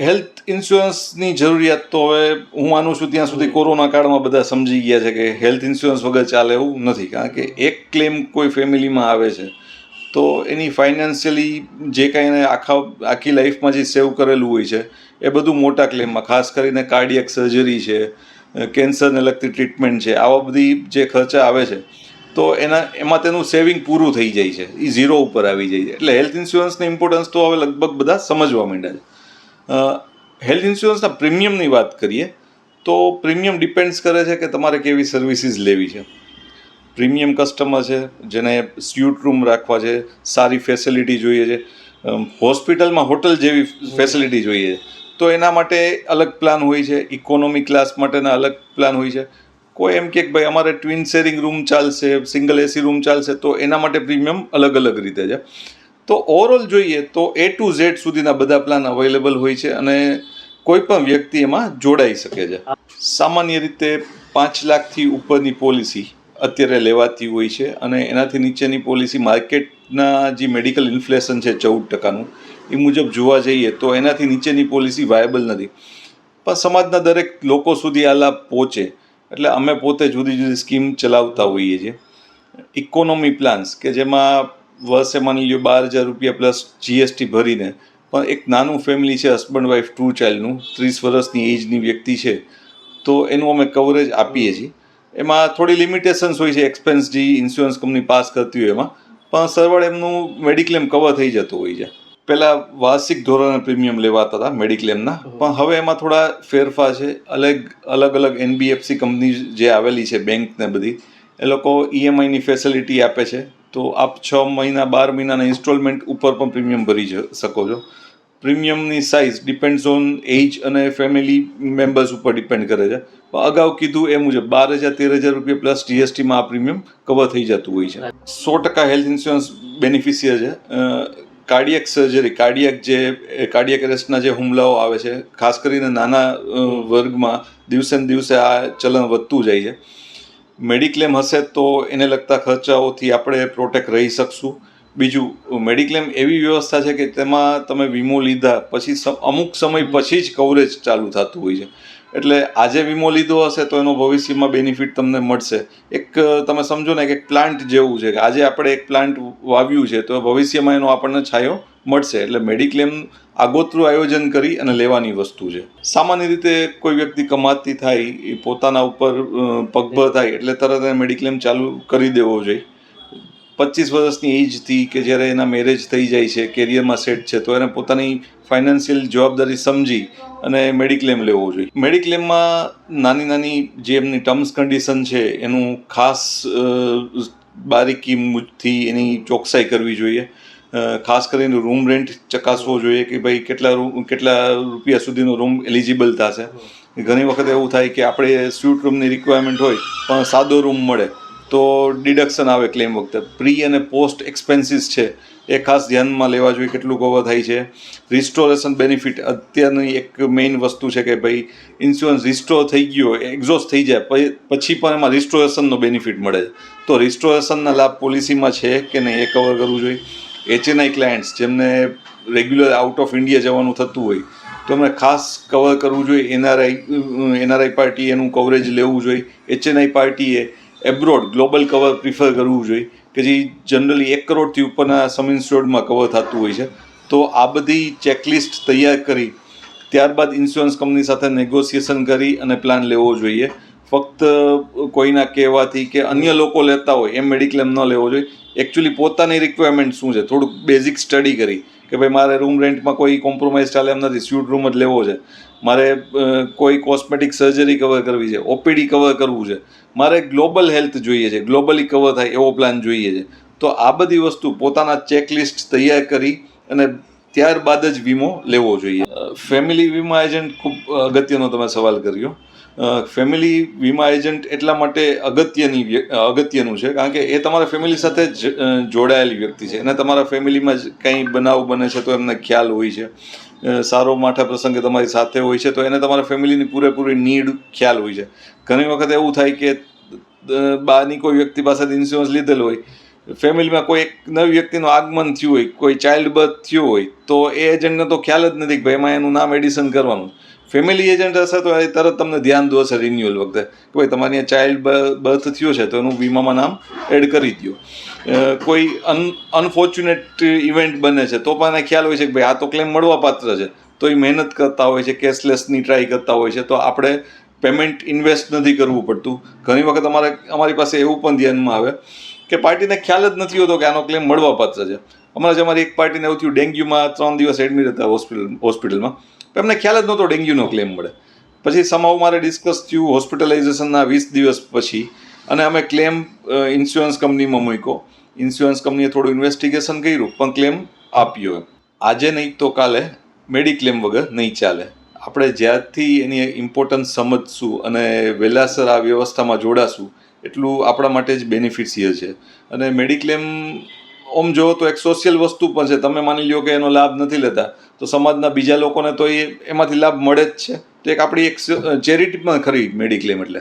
Health ઇન્સ્યોરન્સની જરૂરિયાત તો હવે હું માનું છું ત્યાં સુધી કોરોના કાળમાં બધા સમજી ગયા છે કે હેલ્થ ઇન્સ્યોરન્સ વગર ચાલે એવું નથી. કારણ કે એક ક્લેમ કોઈ ફેમિલીમાં આવે છે, તો એની ફાઇનાન્શિયલી જે કાંઈ એને આખા, આખી લાઈફમાં જે સેવ કરેલું હોય છે, એ બધું મોટા ક્લેમમાં, ખાસ કરીને કાર્ડિયક સર્જરી છે, કેન્સરને લગતી ટ્રીટમેન્ટ છે, આવા બધી જે ખર્ચા આવે છે, તો એના, એમાં તેનું સેવિંગ પૂરું થઈ જાય છે. એ ઝીરો ઉપર આવી જાય છે. એટલે હેલ્થ ઇન્સ્યોરન્સની ઇમ્પોર્ટન્સ તો હવે લગભગ બધા સમજવા માંડ્યા છે. હેલ્થ ઇન્સ્યોરન્સના પ્રીમિયમની વાત કરીએ, તો પ્રીમિયમ ડિપેન્ડ્સ કરે છે કે તમારે કેવી સર્વિસીસ લેવી છે. પ્રીમિયમ કસ્ટમર છે, જેને સ્યુટ રૂમ રાખવા છે, સારી ફેસિલિટી જોઈએ છે. હોસ્પિટલમાં હોટલ જેવી ફેસિલિટી જોઈએ છે. તો એના માટે અલગ પ્લાન હોય છે ઇકોનોમી ક્લાસ માટેના અલગ પ્લાન હોય છે. કોઈ એમ કે ભાઈ અમારે ટ્વિન શેરિંગ રૂમ ચાલશે સિંગલ એસી રૂમ ચાલશે, તો એના માટે પ્રીમિયમ અલગ અલગ રીતે છે. તો ઓવરઓલ જોઈએ તો એ ટુ ઝેડ સુધીના બધા પ્લાન અવેલેબલ હોય છે અને કોઈ પણ વ્યક્તિ એમાં જોડાઈ શકે છે. સામાન્ય રીતે પાંચ લાખથી ઉપરની પોલિસી અત્યારે લેવાતી હોય છે અને એનાથી નીચેની પોલિસી માર્કેટના જે મેડિકલ ઇન્ફ્લેશન છે ચૌદ ટકાનું, એ મુજબ જોવા જઈએ તો એનાથી નીચેની પોલિસી વાયબલ નથી. પણ સમાજના દરેક લોકો સુધી આ લાભ પહોંચે. એટલે અમે પોતે જુદી જુદી સ્કીમ ચલાવતા હોઈએ છીએ. ઇકોનોમી પ્લાન્સ કે જેમાં વર્ષે માની લ્યો બાર હજાર રૂપિયા પ્લસ જીએસટી ભરીને પણ એક નાનું ફેમિલી છે હસબન્ડ વાઈફ ટુ ચાઇલ્ડનું ત્રીસ વર્ષની એજની વ્યક્તિ છે તો એનું અમે કવરેજ આપીએ છીએ. એમાં થોડી લિમિટેશન્સ હોય છે એક્સપેન્સ જે ઇન્સ્યોરન્સ કંપની પાસ કરતી હોય એમાં પણ સરવાળે એમનું મેડિક્લેમ કવર થઈ જતું હોય છે. પહેલાં વાર્ષિક ધોરણે પ્રીમિયમ લેવાતા હતા મેડિક્લેમના પણ હવે એમાં થોડા ફેરફાર છે અલગ અલગ અલગ એનબીએફસી કંપની જે આવેલી છે બેંક ને બધી એ લોકો ઈએમઆઈની ફેસિલિટી આપે છે તો આપ છ મહિના, બાર મહિનાના ઇન્સ્ટોલમેન્ટ ઉપર પણ પ્રીમિયમ ભરી શકો છો. પ્રીમિયમની સાઇઝ ડિપેન્ડ્સ ઓન એજ અને ફેમિલી મેમ્બર્સ ઉપર ડિપેન્ડ કરે છે. અગાઉ કીધું એ મુજબ બાર હજાર, તેર હજાર રૂપિયા પ્લસ જીએસટીમાં આ પ્રીમિયમ કવર થઈ જતું હોય છે. સો ટકા હેલ્થ ઇન્સ્યોરન્સ બેનિફિશિયર છે. કાર્ડિયક સર્જરી કાર્ડિયક જે કાર્ડિયક એરેસ્ટના જે હુમલાઓ આવે છે, ખાસ કરીને નાના વર્ગમાં દિવસે ને દિવસે આ ચલણ વધતું જાય છે. મેડિક્લેમ હશે તો એને લગતા ખર્ચાઓથી આપણે પ્રોટેક્ટ રહી શકશું. બીજું, મેડિક્લેમ એવી વ્યવસ્થા છે કે તેમાં તમે વીમો લીધા, પછી અમુક સમય પછી જ કવરેજ ચાલુ થતું હોય છે. એટલે આજે વીમો લીધો હશે તો એનો ભવિષ્યમાં બેનિફિટ તમને મળશે. એક તમે સમજો ને કે એક પ્લાન્ટ જેવું છે કે આજે આપણે એક પ્લાન્ટ વાવ્યું છે તો ભવિષ્યમાં એનો આપણને છાંયો મળશે. એટલે મેડિક્લેમ આગોતરું આયોજન કરી અને લેવાની વસ્તુ છે. સામાન્ય રીતે કોઈ વ્યક્તિ કમાતી થાય, એ પોતાના ઉપર પગભર થાય એટલે તરત એને મેડિક્લેમ ચાલુ કરી દેવો જોઈએ. પચીસ વર્ષની એજથી કે જ્યારે એના મેરેજ થઈ જાય છે કેરિયરમાં સેટ છે, તો એને પોતાની ફાઇનાન્શિયલ જવાબદારી સમજી અને મેડિક્લેમ લેવો જોઈએ. મેડિક્લેમમાં નાની નાની જે એમની ટર્મ્સ કન્ડિશન છે, એનું ખાસ બારીકીથી એની ચોકસાઈ કરવી જોઈએ. ખાસ કરીને રૂમ રેન્ટ ચકાસવો જોઈએ કે ભાઈ કેટલા રૂમ, કેટલા રૂપિયા સુધીનો રૂમ એલિજિબલ થશે. ઘણી વખત એવું થાય કે આપણે સ્વીટ રૂમની રિક્વાયરમેન્ટ હોય, પણ સાદો રૂમ મળે. તો ડિડક્શન આવે ક્લેમ વખતે. પ્રી અને પોસ્ટ એક્સપેન્સીસ છે, એ ખાસ ધ્યાનમાં લેવા જોઈએ કેટલું કવર થાય છે. રિસ્ટોરેશન બેનિફિટ અત્યારની એક મેઇન વસ્તુ છે કે ભાઈ ઇન્સ્યોરન્સ રિસ્ટોર થઈ ગયો એક્ઝોસ્ટ થઈ જાય, પછી પણ એમાં રિસ્ટોરેશનનો બેનિફિટ મળે તો રિસ્ટોરેશનના લાભ પોલિસીમાં છે કે નહીં એ કવર કરવું જોઈએ. એચએનઆઈ ક્લાયન્ટ્સ જેમને રેગ્યુલર આઉટ ઓફ ઇન્ડિયા જવાનું થતું હોય, તો એમણે ખાસ કવર કરવું જોઈએ. એનઆરઆઈ એનઆરઆઈ પાર્ટી એનું કવરેજ લેવું જોઈએ. એચએનઆઈ પાર્ટીએ એબ્રોડ ગ્લોબલ કવર પ્રિફર કરવું જોઈએ. કે જે જનરલી એક કરોડથી ઉપરના સમ ઇન્સ્યોર્ડમાં કવર થતું હોય છે. તો આ બધી ચેકલિસ્ટ તૈયાર કરી, ત્યારબાદ ઇન્સ્યોરન્સ કંપની સાથે નેગોશિએશન કરી અને પ્લાન લેવો જોઈએ. ફક્ત કોઈના કહેવાથી કે અન્ય લોકો લેતા હોય એમ મેડિક્લેમ ન લેવો જોઈએ. એકચ્યુઅલી પોતાની રિક્વાયરમેન્ટ શું છે? થોડુંક બેઝિક સ્ટડી કરી કે ભાઈ મારે રૂમ રેન્ટમાં કોઈ કોમ્પ્રોમાઇઝ ચાલે એમ નથી સ્યુટ રૂમ જ લેવો છે. મારે કોઈ કોસ્મેટિક સર્જરી કવર કરવી છે ઓપીડી કવર કરવું છે, મારે ગ્લોબલ હેલ્થ જોઈએ છે ગ્લોબલી કવર થાય એવો પ્લાન જોઈએ છે. તો આ બધી વસ્તુ પોતાના ચેકલિસ્ટ તૈયાર કરી અને ત્યારબાદ જ વીમો લેવો જોઈએ. ફેમિલી વીમા એજન્ટ ખૂબ અગત્યનો તમે સવાલ કર્યો. ફેમિલી વીમા એજન્ટ એટલા માટે અગત્યની અગત્યનું છે. કારણ કે એ તમારા ફેમિલી સાથે જ જોડાયેલી વ્યક્તિ છે. અને તમારા ફેમિલીમાં જ કંઈ બનાવ બને છે તો એમને ખ્યાલ હોય છે. સારો માઠા પ્રસંગે તમારી સાથે હોય છે તો એને તમારા ફેમિલીની પૂરેપૂરી નીડ ખ્યાલ હોય છે. ઘણી વખત એવું થાય કે બાની કોઈ વ્યક્તિ પાસેથી ઇન્સ્યોરન્સ લીધેલ હોય ફેમિલીમાં કોઈ એક નવી વ્યક્તિનું આગમન થયું હોય, કોઈ ચાઇલ્ડ બર્થ થયું હોય, તો એ એજન્ટને તો ખ્યાલ જ નથી કે ભાઈ એમાં એનું નામ એડિશન કરવાનું. ફેમિલી એજન્ટ હશે તો એ તરત તમને ધ્યાન દોશે રિન્યુઅલ વખતે કે ભાઈ તમારી ચાઇલ્ડ બર્થ થયો છે તો એનું વીમામાં નામ એડ કરી દો કોઈ અન અનફોર્ચ્યુનેટ ઇવેન્ટ બને છે તો પણ એને ખ્યાલ હોય છે કે ભાઈ આ તો ક્લેમ મળવા પાત્ર છે. તો એ મહેનત કરતા હોય છે કેશલેસની ટ્રાય કરતા હોય છે, તો આપણે પેમેન્ટ ઇન્વેસ્ટ નથી કરવું પડતું. ઘણી વખત અમારે, અમારી પાસે એવું પણ ધ્યાનમાં આવે કે પાર્ટીને ખ્યાલ જ નથી હોતો કે આનો ક્લેમ મળવા પાત્ર છે. હમણાં જ અમારી એક પાર્ટીને એવું થયું, ડેન્ગ્યુમાં ત્રણ દિવસ એડમિટ હતા હોસ્પિટલ, હોસ્પિટલમાં. એમને ખ્યાલ જ નહોતો ડેન્ગ્યુનો ક્લેમ મળે. પછી સમાવ મારે ડિસ્કસ થયું હોસ્પિટલાઇઝેશનના વીસ દિવસ પછી અને અમે ક્લેમ ઇન્સ્યોરન્સ કંપનીમાં મૂક્યો. ઇન્સ્યોરન્સ કંપનીએ થોડું ઇન્વેસ્ટિગેશન કર્યું, પણ ક્લેમ આપ્યો આજે નહીં તો કાલે મેડિક્લેમ વગર નહીં ચાલે. આપણે જ્યારથી એની ઇમ્પોર્ટન્સ સમજશું અને વહેલાસર આ વ્યવસ્થામાં જોડાશું, એટલું આપણા માટે જ બેનિફિશિયર છે. અને મેડિક્લેમ ઓમ જોવો તો એક સોશિયલ વસ્તુ પણ છે. તમે માની લ્યો કે એનો લાભ નથી લેતા. તો સમાજના બીજા લોકોને તો એ, એમાંથી લાભ મળે જ છે. તો એક આપણી એક ચેરિટી પણ ખરી મેડિક્લેમ એટલે.